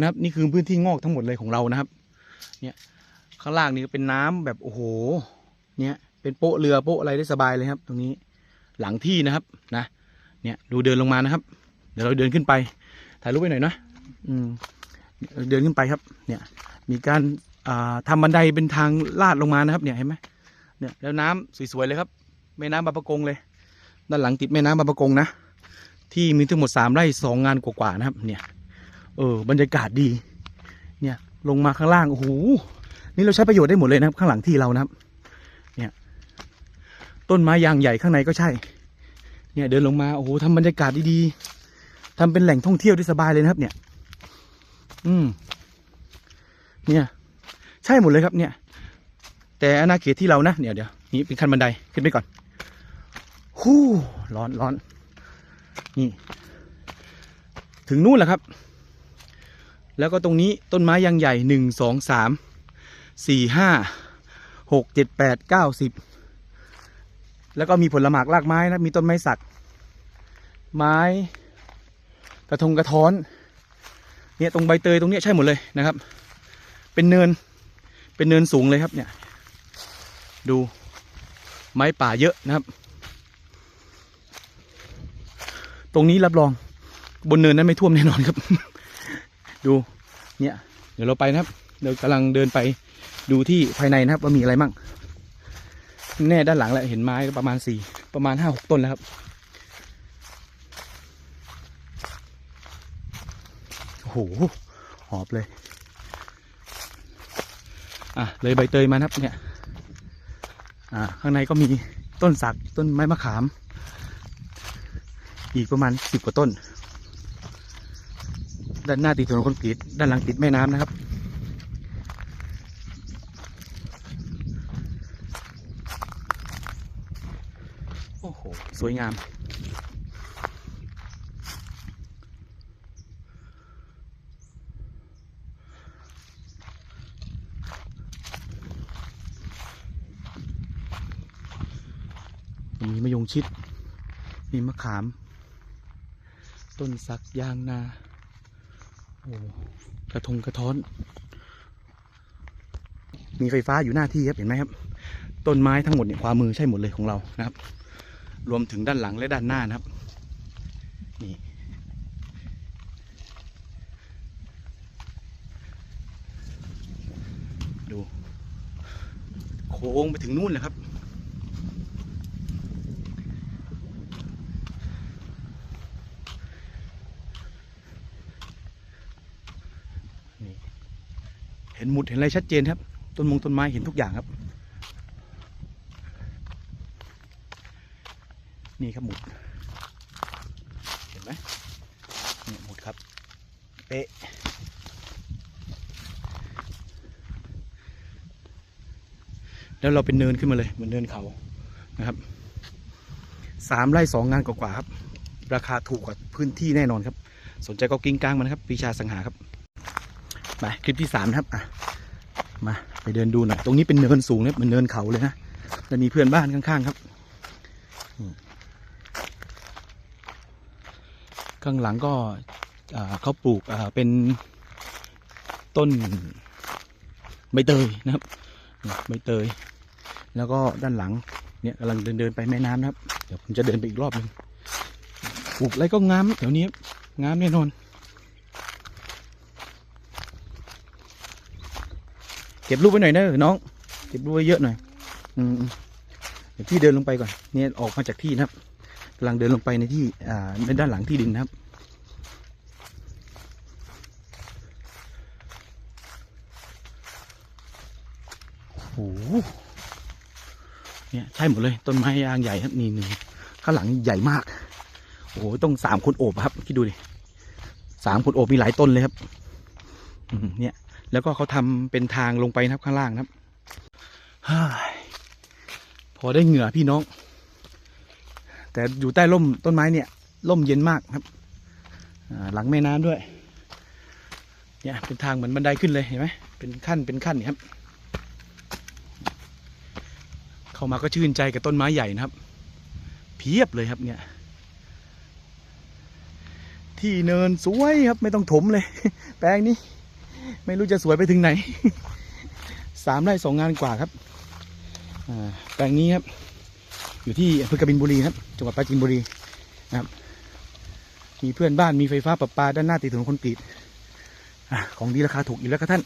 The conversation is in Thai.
นะครับนี่คือพื้นที่งอกทั้งหมดเลยของเรานะครับ เนี่ยข้างล่างนี่ก็เป็นน้ำแบบโอ้โห เนี่ยเป็นโป๊ะเรือโป๊ะอะไรได้สบายเลยครับ ตรงนี้หลังที่นะครับนะ เนี่ยดูเดินลงมานะครับ เดี๋ยวเราเดินขึ้นไป ถ่ายรูปไปหน่อยนะอืมเดินขึ้นไปครับ เนี่ย มีการอ่าทำบันไดเป็นทางลาดลงมานะครับ เนี่ยเห็นไหมเนี่ยแล้วน้ำสวยๆเลยครับ แม่น้ำบางประกงเลย ด้านหลังติดแม่น้ำบางประกงนะที่มีทั้งหมดสามไร่สองงานกว่าๆนะครับ เนี่ย เออบรรยากาศดี เนี่ยลงมาข้างล่างโอ้โหนี่เราใช้ประโยชน์ได้หมดเลยนะครับ ข้างหลังที่เรานะครับ เนี่ย ต้นไม้ยางใหญ่ข้างในก็ใช่ เนี่ยเดินลงมาโอ้โหทำบรรยากาศดีๆทำเป็นแหล่งท่องเที่ยวได้สบายเลยนะครับ เนี่ย อืม เนี่ย ใช่หมดเลยครับ เนี่ย แต่อาณาเขตที่เรานะเดี๋ยวเดี๋ยวนี่เป็นขั้นบันไดขึ้นไปก่อนฮู้ร้อนร้อนนี่ ถึงนู่นแหละครับ แล้วก็ตรงนี้ต้นไม้ยางใหญ่หนึ่งสองสามสี่ห้าหกเจ็ดแปดเก้าสิบแล้วก็มีผลหมากรากไม้นะมีต้นไม้สัก ไม้กระทงกระท้อนเนี่ยตรงใบเตยตรงเนี้ยใช่หมดเลยนะครับ เป็นเนินเป็นเนินสูงเลยครับเนี่ย ดูไม้ป่าเยอะนะครับ ตรงนี้รับรองบนเนินนั้นไม่ท่วมแน่นอนครับ ดูเนี่ยเดี๋ยวเราไปนะครับเดี๋ยวกำลังเดินไปดูที่ภายในนะครับว่ามีอะไรมั่งแน่ด้านหลังแหละเห็นไม้ประมาณสี่ประมาณห้าหกต้นแล้วครับ โอ้โหหอบเลย อะเลยใบเตยมานะครับเนี่ย อ่าข้างในก็มีต้นสักต้นไม้มะขาม อีกประมาณสิบกว่าต้น ด้านหน้าติดถนนคอนกรีตด้านหลังติดแม่น้ำนะครับ โอ้โห สวยงาม มีมะยงชิด มีมะขาม ต้นสักยางนา กระทงกระท้อน มีไฟฟ้าอยู่หน้าที่ครับเห็นไหมครับ ต้นไม้ทั้งหมดเนี่ยขวามือใช่หมดเลยของเรานะครับ รวมถึงด้านหลังและด้านหน้านะครับ นี่ดู โค้งไปถึงนู่นเลยครับ เห็นหมุดเห็นอะไรชัดเจนครับ ต้นมงต้นไม้เห็นทุกอย่างครับ นี่ครับหมุด เห็นไหมนี่หมุดครับ เป๊ะแล้วเราเป็นเนินขึ้นมาเลยเหมือนเนินเขานะครับสามไร่สองงานกว่าๆครับ ราคาถูกกว่าพื้นที่แน่นอนครับ สนใจก็กิ้งกลางมานครับวิชาสังหาครับ ไปคลิปที่สามนะครับอะมาไปเดินดูหน่อยตรงนี้เป็นเนินสูงนะครับเหมือนเนินเขาเลยนะแล้วมีเพื่อนบ้านข้างๆครับ ข้างหลังก็เขาปลูกเป็นต้นใบเตยนะครับใบเตย แล้วก็ด้านหลังเนี่ยกำลังเดินเดินไปแม่น้ำนะครับ เดี๋ยวผมจะเดินไปอีกรอบหนึ่งปลูกอะไรก็งามแถวนี้งามแน่นอน เก็บรูปไว้หน่อยนะน้อง เก็บรูปไว้เยอะหน่อย อืมเดี๋ยวพี่เดินลงไปก่อน เนี่ยออกมาจากที่นะครับกำลังเดินลงไปในที่ อ่าในด้านหลังที่ดินนะครับ โอ้โหเนี่ย ใช่หมดเลย ต้นไม้ยางใหญ่ครับ นี่นี่ข้างหลังใหญ่มาก โอ้โห ต้องสามคนโอบครับ คิดดูดิสามคนโอบมีหลายต้นเลยครับเนี่ย แล้วก็เขาทำเป็นทางลงไปนะครับข้างล่างนะครับพอได้เหงื่อพี่น้อง แต่อยู่ใต้ร่มต้นไม้เนี่ยร่มเย็นมากครับหลังแม่น้ำด้วย เนี่ยเป็นทางเหมือนบันไดขึ้นเลยเห็นไหมเป็นขั้นเป็นขั้นเนี่ยครับ เข้ามาก็ชื่นใจกับต้นไม้ใหญ่นะครับ เพียบเลยครับเนี่ย ที่เนินสวยครับไม่ต้องถมเลย แปลงนี้ ไม่รู้จะสวยไปถึงไหนสามไร่สองงานกว่าครับแปลงนี้ครับ อยู่ที่อำเภอกบินบุรีครับจังหวัดปราจีนบุรีนะครับ มีเพื่อนบ้านมีไฟฟ้าประปาด้านหน้าติดถนนคอนกรีตของดีราคาถูกอีกแล้วครับท่าน